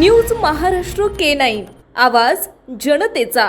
News Maharashtra K nine. आवाज जनतेचा.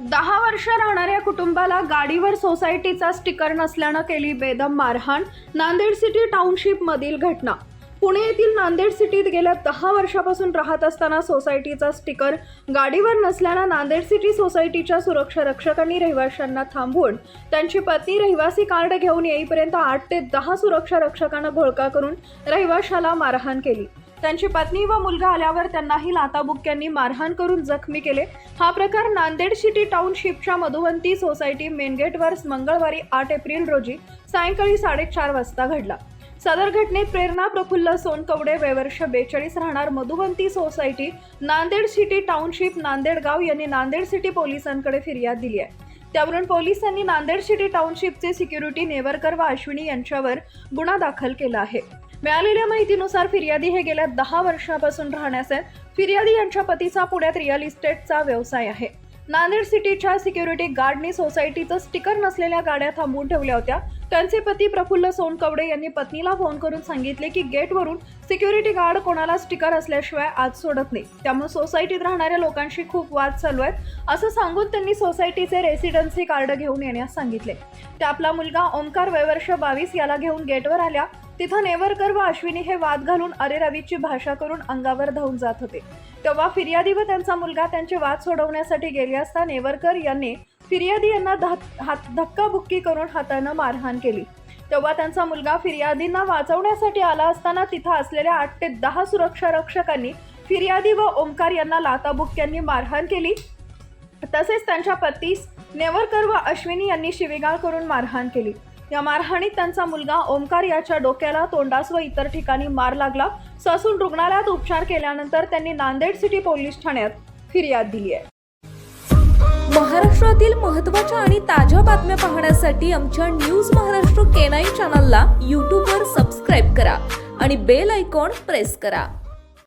दहा वर्ष राहणाऱ्या कुटुंबाला गाडीवर सोसायटीचा स्टिकर नसल्यानं केली बेदम मारहाण नांदेड सिटी टाउनशिप मधील घटना. पुणे येथील नांदेड सिटीत गेल्या दहा वर्षापासून राहत असताना सोसायटीचा स्टिकर गाडीवर नसल्यानं नांदेड सिटी सोसायटीच्या सुरक्षा रक्षकांनी रहिवाशांना थांबवून त्यांची पत्नी रहिवासी कार्ड घेऊन येईपर्यंत आठ ते दहा सुरक्षा रक्षकांना घोळका करून रहिवाशाला मारहाण केली. त्यांची पत्नी व मुलगा आल्यावर त्यांनाही लाताबुक्क्यांनी मारहाण करून जखमी केले. हा प्रकार नांदेड सिटी टाउनशिपच्या मधुवंती सोसायटी मेनगेटवर मंगळवारी आठ एप्रिल रोजी सायंकाळी साडेचार वाजता घडला. सदर घटनेत प्रेरणा प्रफुल्ल सोनकवडे वयवर्ष बेचाळीस राहणार Madhuvanti society Nanded city township Nanded गाव यांनी नांदेड सिटी पोलिसांकडे फिर्याद दिली आहे. त्यावरून पोलिसांनी नांदेड सिटी टाउनशिपचे सिक्युरिटी नेवरकर व अश्विनी यांच्यावर गुन्हा दाखल केला आहे. मिळालेल्या माहितीनुसार फिर्यादी हे गेल्या दहा वर्षापासून राहण्यास आहेत. फिर्यादी यांच्या पतीचा पुण्यात रिअल इस्टेटचा व्यवसाय आहे. नांदेड सिटीच्या सिक्युरिटी गार्डनी सोसायटीचं स्टिकर नसलेल्या गाड्या थांबवून ठेवल्या होत्या. त्यांचे पती प्रफुल्ल सोनकवडे यांनी पत्नीला फोन करून सांगितले की गेटवरून सिक्युरिटी गार्ड कोणाला स्टिकर असल्याशिवाय आज सोडत नाही. त्यामुळे सोसायटीत राहणाऱ्या लोकांशी खूप वाद चालू आहेत. असं सांगून त्यांनी सोसायटीचे रेसिडेन्सी कार्ड घेऊन येण्यास सांगितले. त्या आपला मुलगा ओमकार वयवर्ष बावीस याला घेऊन गेटवर आल्या तिथं नेवरकर व अश्विनी हे वाद घालून अरे रवीची भाषा करून अंगावर धावून जात होते. तेव्हा फिर्यादी व त्यांचा मुलगा त्यांचे वाद सोडवण्यासाठी गेले असता नेवरकर यांनी फिर्यादी यांना हात धक्काबुक्की करून हातानं मारहाण केली. तेव्हा त्यांचा मुलगा फिर्यादींना वाचवण्यासाठी आला असताना तिथं असलेल्या आठ ते दहा सुरक्षा रक्षकांनी फिर्यादी व ओंकार यांना लाताबुक्क्यांनी मारहाण केली. तसेच त्यांच्या पतीस नेवरकर व अश्विनी यांनी शिवीगाळ करून मारहाण केली. या मारहाणीत त्यांचा मुलगा ओमकार याच्या डोक्याला तोंडास व इतर ठिकाणी मार लागला. ससून रुग्णालयात उपचार केल्यानंतर त्यांनी नांदेड सिटी पोलीस ठाण्यात फिर्याद दिली आहे. महाराष्ट्रातील महत्त्वाच्या आणि ताज्या बातम्या पाहण्यासाठी आमच्या न्यूज महाराष्ट्र केनाई चॅनलला यूट्यूबवर सबस्क्राईब करा आणि बेल आयकॉन प्रेस करा.